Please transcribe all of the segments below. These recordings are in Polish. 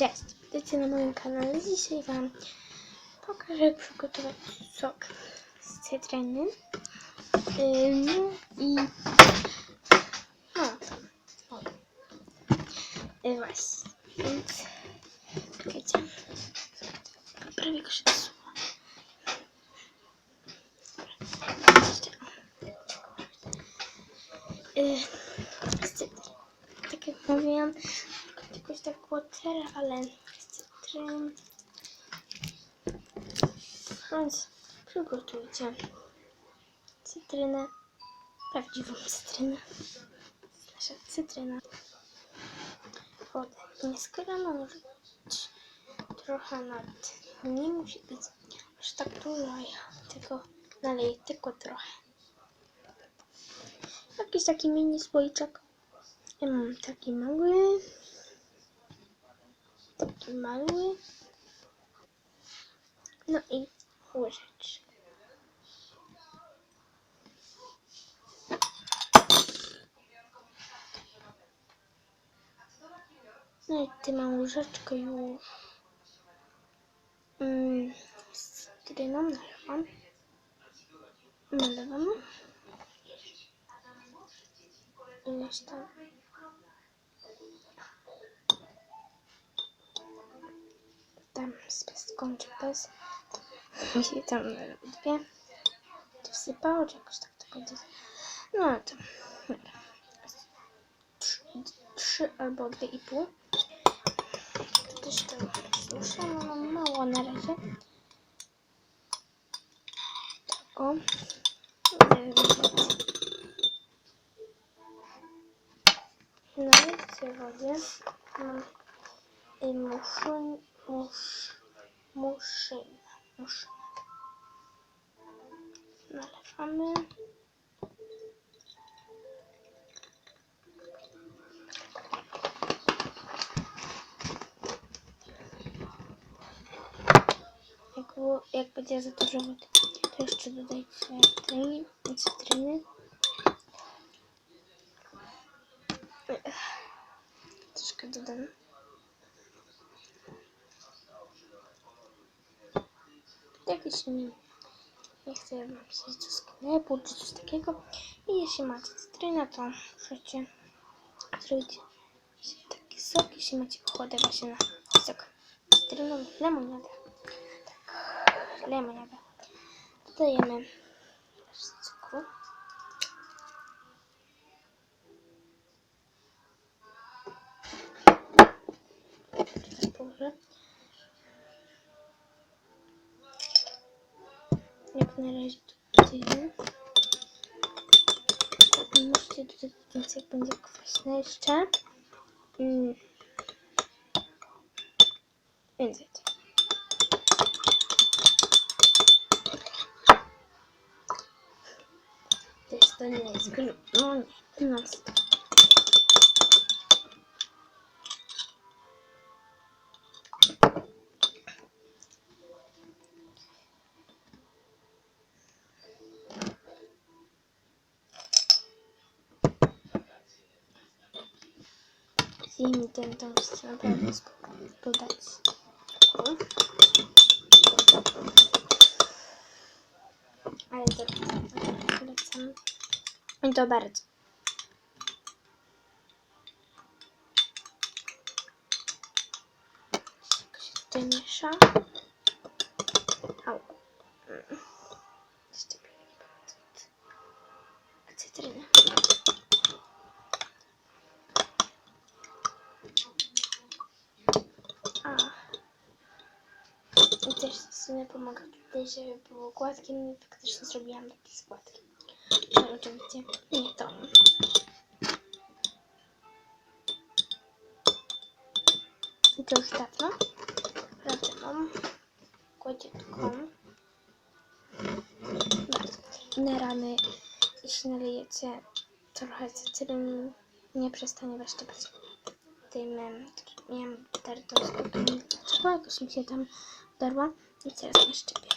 Cześć, witajcie na moim kanale. Dzisiaj Wam pokażę jak przygotować sok z cytryny. No i no to o. Y, właśnie, więc czekajcie. Prawie krzesło. Jeszcze, o. Y, z cytryny. Tak jak mówiłam, jakoś tak watera, ale z cytryn. Więc przygotujcie cytrynę, prawdziwą cytrynę. Nasza cytryna. Wodę nieskalaną rzecz. Trochę nawet nie musi być aż tak dużo. Ja tego naleję tylko trochę. Jakiś taki mini słoiczek. Ja mam taki mały. Taki. No i łyżeczkę. No i ty mam łyżeczkę już. Mm, z cytryną nalewam. Nalewam. Ileś tam. Z pestką czy bez. Mi się tam dwie. To wsypało, czy jakoś tak to będzie. No to. Dobra. Trzy, trzy albo dwie i pół. Też to muszę, no mam mało na razie. Tak o. Nalejcie wodę. Mam y, muszyn, musz, muszyn, muszyn. Nalewamy. Jak, jak będzie za dużo wody, to jeszcze dodajcie tej cytryny. Troszkę dodam. Jakiś nie, nie chcę iść do sklepu czy coś takiego. I jeśli macie cytrynę, to możecie zrobić taki sok, jeśli macie ochotę właśnie na sok lub lemoniadę. Tak, lemoniadę. Dodajemy cukru. Boże. Jak na razie to tyle. Możecie dodać więcej, jak będzie kwaśne jeszcze. Mm. Więcej. To jest to nie jest grubo. No Zjemy ten toast naprawdę spokojnie dodać. Ale to polecam. I to bardzo. Tutaj miesza. Au. Jeszcze cytryna. A. I cytryna pomaga tutaj, żeby było gładkie. No i faktycznie zrobiłam takie składki. Ale oczywiście nie to. I to już dawno. Prawda mam. Kładziutką. Na ramy, jeśli nalejecie trochę cytryny, nie przestanie was szczypać tym, em, miałam tartą z знайшла якусь я там дарма. І це розміщення.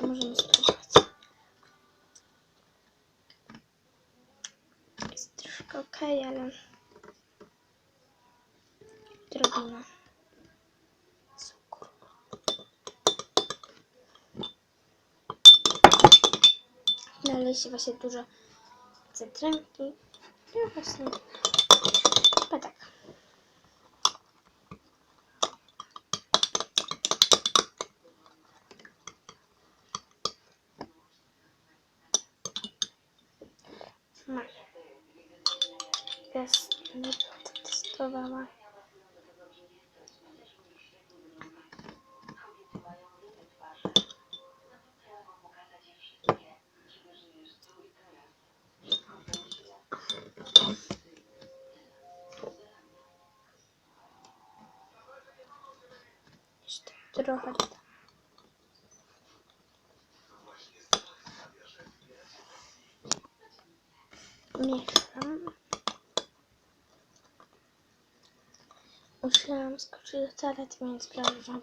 Можемо спробувати. Трошки окей, але дробина. Налися вас дуже цитринки. Я вас не. Отак. Jest, nie będę testowała. Jeszcze trochę. Mieszam. Musiałam skoczyć do toalety, więc sprawdzałam.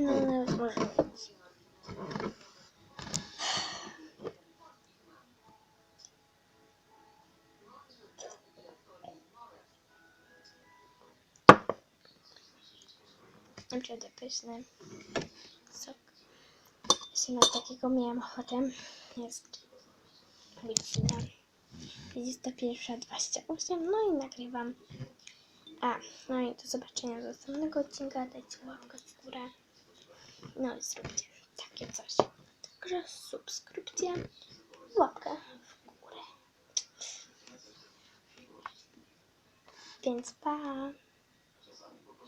No, nawet może być. Naprawdę pyszny sok. Właśnie na takiego miałam ochotę. Jest godzina 21.28. No i nagrywam. A, no i do zobaczenia do następnego odcinka. Dajcie łapkę w górę. No i zróbcie takie coś. Także subskrypcja, łapka w górę. Więc pa!